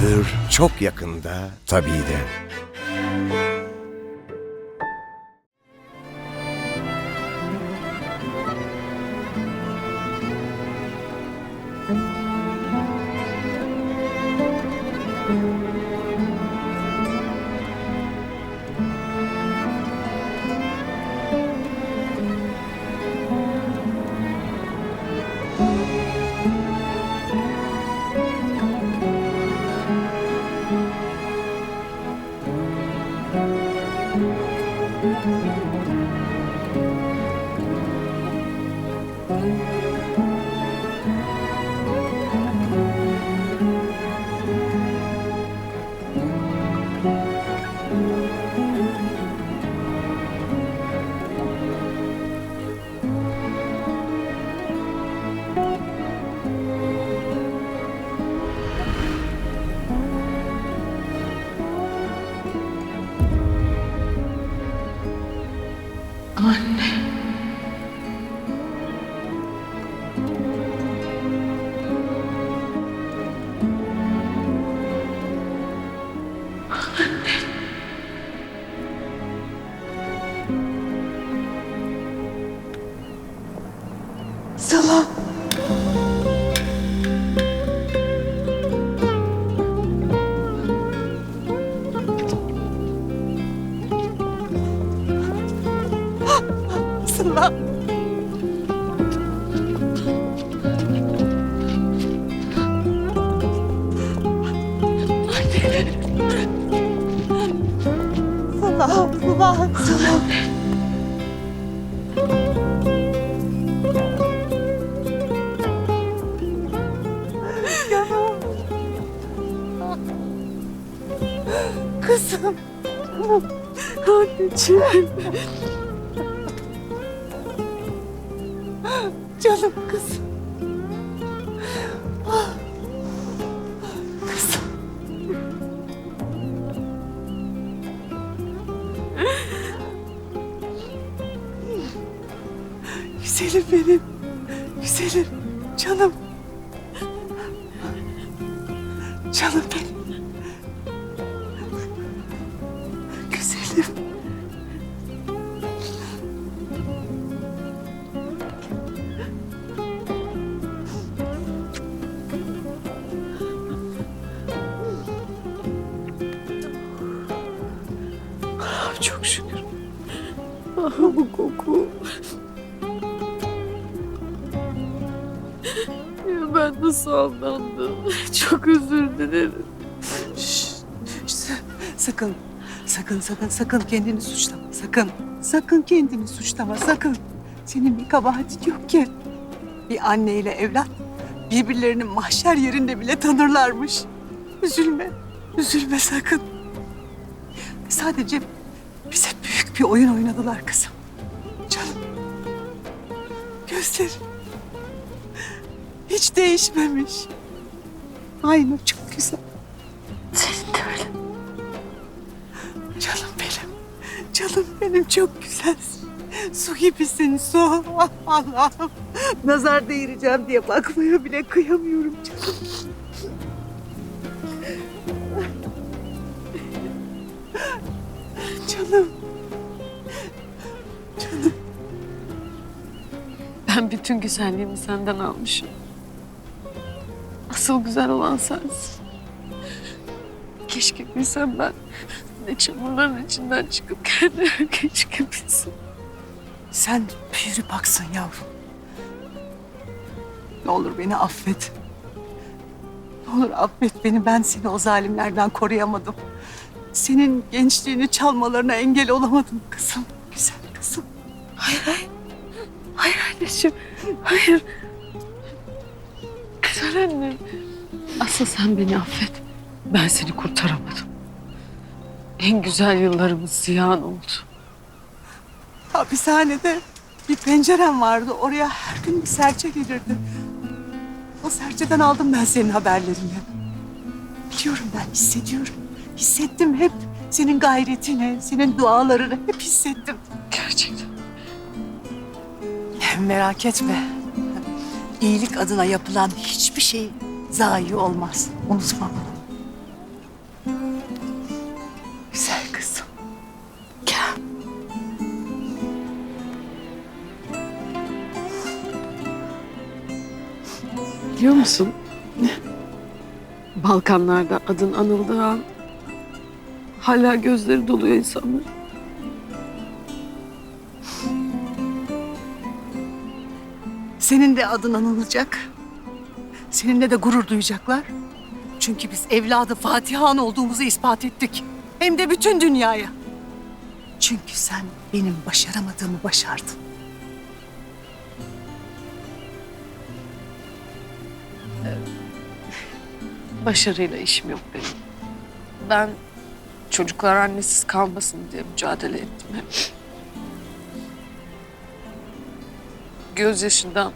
Hır çok yakında tabii de. Sıla. Sıla. Sıla, Sıla, Sıla. Canım. Kızım. Anneciğim. Canım. Kızım. Güzelim benim. Güzelim. Canım. Canım benim. Güzelim. Ah, Çok şükür. Ah bu koku. Nasıl aldandım? Çok özür dilerim. Şşş, sakın, sakın, sakın, sakın kendini suçlama. Sakın, sakın kendini suçlama, sakın. Senin bir kabahatin yok ki. Bir anneyle evlat birbirlerini mahşer yerinde bile tanırlarmış. Üzülme, üzülme sakın. Sadece bize büyük bir oyun oynadılar kızım. Canım, gözlerin hiç değişmemiş. Aynı çok güzel. Senin de öyle. Canım benim. Canım benim çok güzelsin. Su gibisin su. Ah, Allah'ım. Nazar değireceğim diye bakmaya bile kıyamıyorum canım. Canım. Canım. Ben bütün güzelliğimi senden almışım. Asıl güzel olan sensin. Keşke bilsem ben ne çamurların içinden çıkıp kendime keşke bilsem. Sen büyürü baksın yavrum. Ne olur beni affet. Ne olur affet beni. Ben seni o zalimlerden koruyamadım. Senin gençliğini çalmalarına engel olamadım kızım. Güzel kızım. Hayır hayır. Hayır anneciğim. Hayır. Güzel anne. Asıl sen beni affet. Ben seni kurtaramadım. En güzel yıllarımız ziyan oldu. Hapishanede bir pencerem vardı. Oraya her gün bir serçe gelirdi. O serçeden aldım ben senin haberlerini. Biliyorum ben hissediyorum. Hissettim hep senin gayretini, senin dualarını hep hissettim. Gerçekten. Merak etme iyilik adına yapılan hiçbir şey zayi olmaz. Unutma bunu. Güzel kızım. Gel. Biliyor musun? Balkanlarda adın anıldığı an hala gözleri doluyor insanların. Senin de adın anılacak. Seninle de gurur duyacaklar. Çünkü biz evladı Fatihan olduğumuzu ispat ettik. Hem de bütün dünyaya. Çünkü sen benim başaramadığımı başardın. Başarıyla işim yok benim. Ben çocuklar annesiz kalmasın diye mücadele ettim hep. Gözyaşından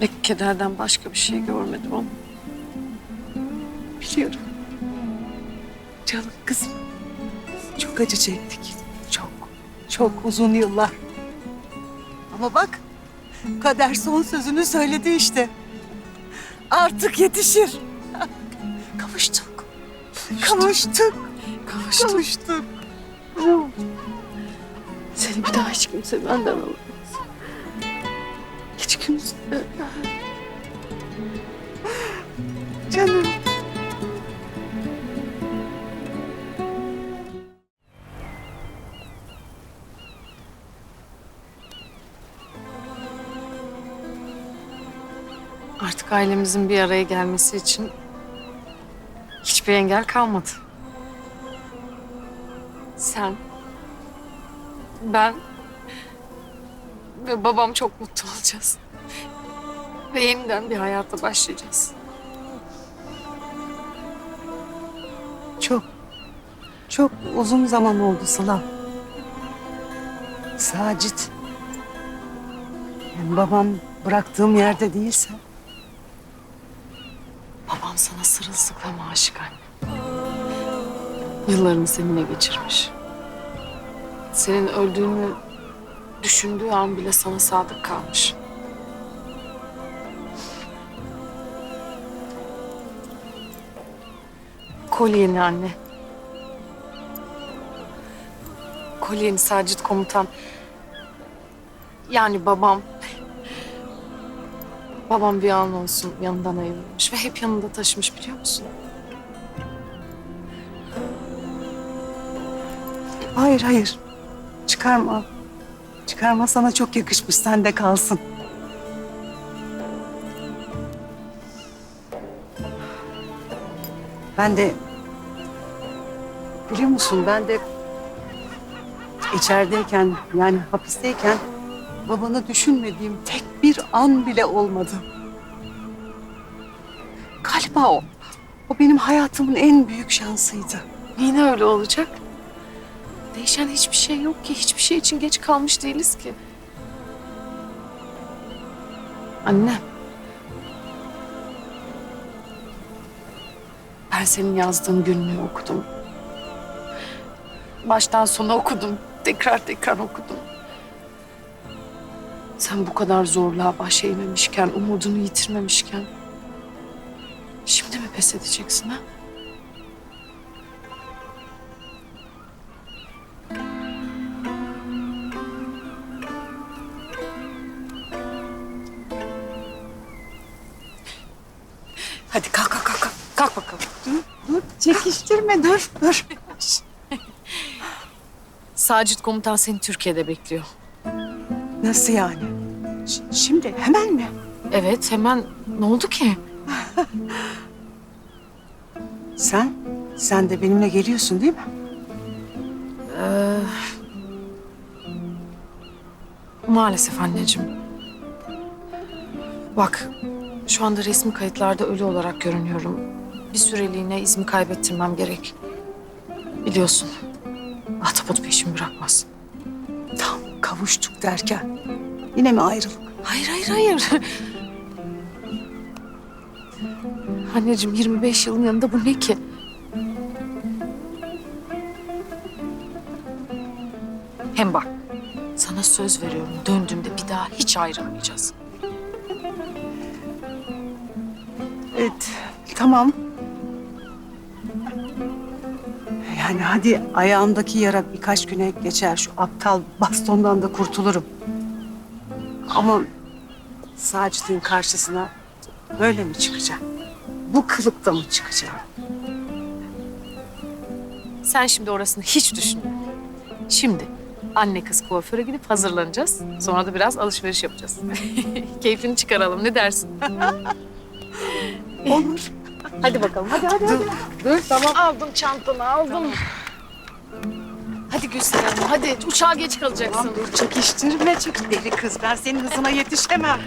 ve kederden başka bir şey görmedim ama Biliyorum. Canım kızım. Çok acı çektik. Çok, çok uzun yıllar. Ama bak, kader son sözünü söyledi işte. Artık yetişir. Kavuştuk. Kavuştuk. kavuştum. Kavuştuk. Seni bir daha hiç kimse benden alamaz. Kimse. Canım. Artık ailemizin bir araya gelmesi için hiçbir engel kalmadı. Sen, ben ve babam çok mutlu olacağız. Ve yeniden bir hayata başlayacağız. Çok, çok uzun zaman oldu Sıla. Sacit. Yani babam bıraktığım yerde değilse Babam sana sırılsıklam aşık anne. Yıllarını seninle geçirmiş. Senin öldüğünü düşündüğü an bile sana sadık kalmış. Kolyeni anne. Kolyeni Sacit komutan. Yani babam Babam bir an olsun yanından ayrılmış ve hep yanında taşımış biliyor musun? Hayır hayır. Çıkarma. Çıkarma sana çok yakışmış. Sen de kalsın. Ben de biliyor musun ben de içerideyken yani hapisteyken babanı düşünmediğim tek bir an bile olmadı. Galiba o. O benim hayatımın en büyük şansıydı. Yine öyle olacak. Değişen hiçbir şey yok ki. Hiçbir şey için geç kalmış değiliz ki. Anne. Ben senin yazdığın günlüğü okudum. Baştan sona okudum. Tekrar tekrar okudum. Sen bu kadar zorluğa baş eğmemişken, umudunu yitirmemişken... Şimdi mi pes edeceksin ha? Hadi kalk kalk kalk. Kalk, bakalım. Dur çekiştirme dur dur. Sacit komutan seni Türkiye'de bekliyor. Nasıl yani? Ş- şimdi hemen mi? Evet hemen ne oldu ki? Sen, sen de benimle geliyorsun değil mi? Ee, maalesef anneciğim. Bak şu anda resmi kayıtlarda ölü olarak görünüyorum. Bir süreliğine izmi kaybettirmem gerek. Biliyorsun. Ahtapot peşimi bırakmaz. Tam kavuştuk derken. Yine mi ayrılık? Hayır hayır hayır. Anneciğim 25 yılın yanında bu ne ki? Hem bak sana söz veriyorum döndüğümde bir daha hiç ayrılmayacağız. Evet, tamam. Yani hadi ayağımdaki yara birkaç güne geçer. Şu aptal bastondan da kurtulurum. Ama Sacit'in karşısına Böyle mi çıkacağım? Bu kılıkta mı çıkacağım? Sen şimdi orasını hiç düşünme. Şimdi anne kız kuaföre gidip hazırlanacağız. Sonra da biraz alışveriş yapacağız. Keyfini çıkaralım ne dersin? Olur. Hadi bakalım hadi hadi. Dur, dur tamam. Aldım çantanı aldım. Hadi Gülseren Hanım hadi uçağa geç kalacaksın. Dur çekiştirme çek. Deli kız ben senin hızına yetişemem.